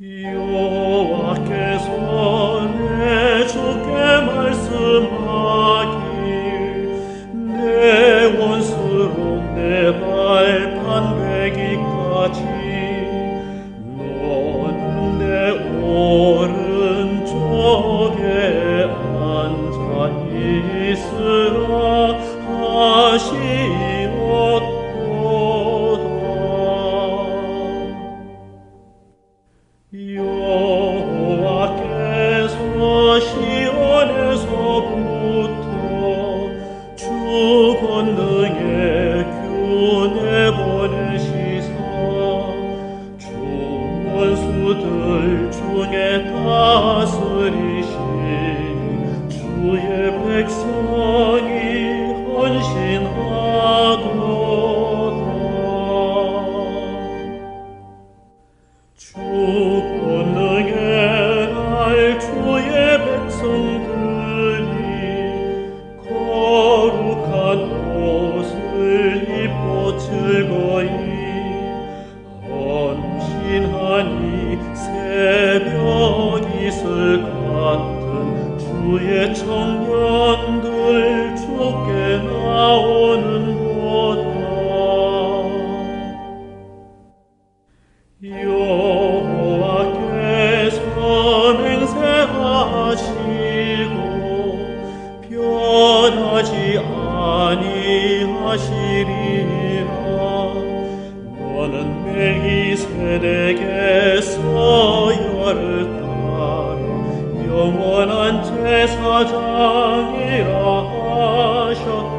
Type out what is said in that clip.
여호와께서 내 주께 말씀하길 내 원수로 내 발판 되기까지 너는 내 오른쪽에 앉아 있으라 여호와께서 시온에서부터 주 권능의 균에 보내시사 주 원수들 중에 다스리신 주의 백성이 헌신 주의 청년들 주께 나오는도다 여호와께서 맹세하시고 변하지 아니하시리라. 너는 멜기세덱의 서열을 따라 영원한 antes ad asho